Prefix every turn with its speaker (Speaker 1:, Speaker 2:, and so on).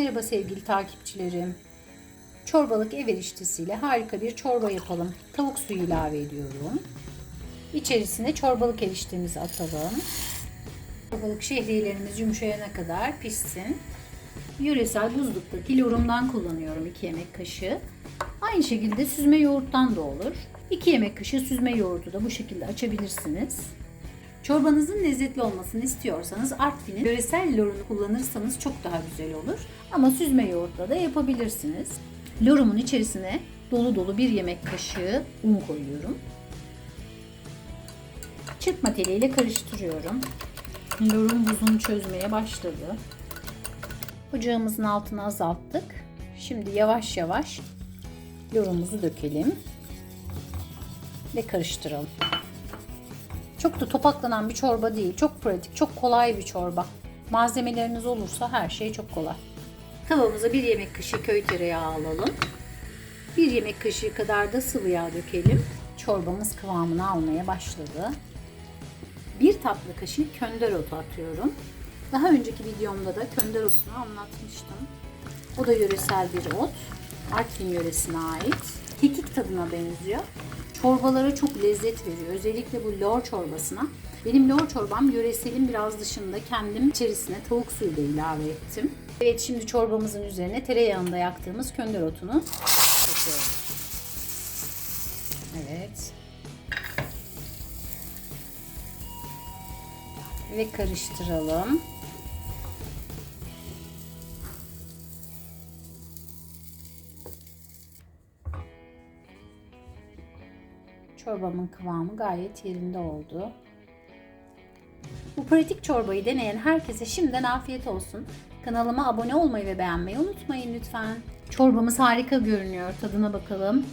Speaker 1: Merhaba sevgili takipçilerim. Çorbalık ev eriştesiyle harika bir çorba yapalım. Tavuk suyu ilave ediyorum. İçerisine çorbalık eriştemizi atalım. Çorbalık şehriyelerimiz yumuşayana kadar pişsin. Yöresel buzluktaki lorumdan kullanıyorum 2 yemek kaşığı. Aynı şekilde süzme yoğurttan da olur. 2 yemek kaşığı süzme yoğurdu da bu şekilde açabilirsiniz. Çorbanızın lezzetli olmasını istiyorsanız Artvin'in yöresel lorunu kullanırsanız çok daha güzel olur. Ama süzme yoğurtla da yapabilirsiniz. Lorumun içerisine dolu dolu bir yemek kaşığı un koyuyorum. Çırpma teliyle karıştırıyorum. Lorum buzunu çözmeye başladı. Ocağımızın altını azalttık. Şimdi yavaş yavaş lorumuzu dökelim ve karıştıralım. Çok da topaklanan bir çorba değil. Çok pratik, çok kolay bir çorba. Malzemeleriniz olursa her şey çok kolay. Tavamıza bir yemek kaşığı köy tereyağı alalım. Bir yemek kaşığı kadar da sıvı yağ dökelim. Çorbamız kıvamını almaya başladı. Bir tatlı kaşığı könder otu atıyorum. Daha önceki videomda da könder otunu anlatmıştım. O da yöresel bir ot. Artvin yöresine ait. Tadına benziyor. Çorbalara çok lezzet veriyor. Özellikle bu lor çorbasına. Benim lor çorbam yöreselin biraz dışında kendim içerisine tavuk suyu da ilave ettim. Evet şimdi çorbamızın üzerine tereyağında yaktığımız könder otunu döküyoruz. Evet. Ve karıştıralım. Çorbamın kıvamı gayet yerinde oldu. Bu pratik çorbayı deneyen herkese şimdiden afiyet olsun. Kanalıma abone olmayı ve beğenmeyi unutmayın lütfen. Çorbamız harika görünüyor. Tadına bakalım.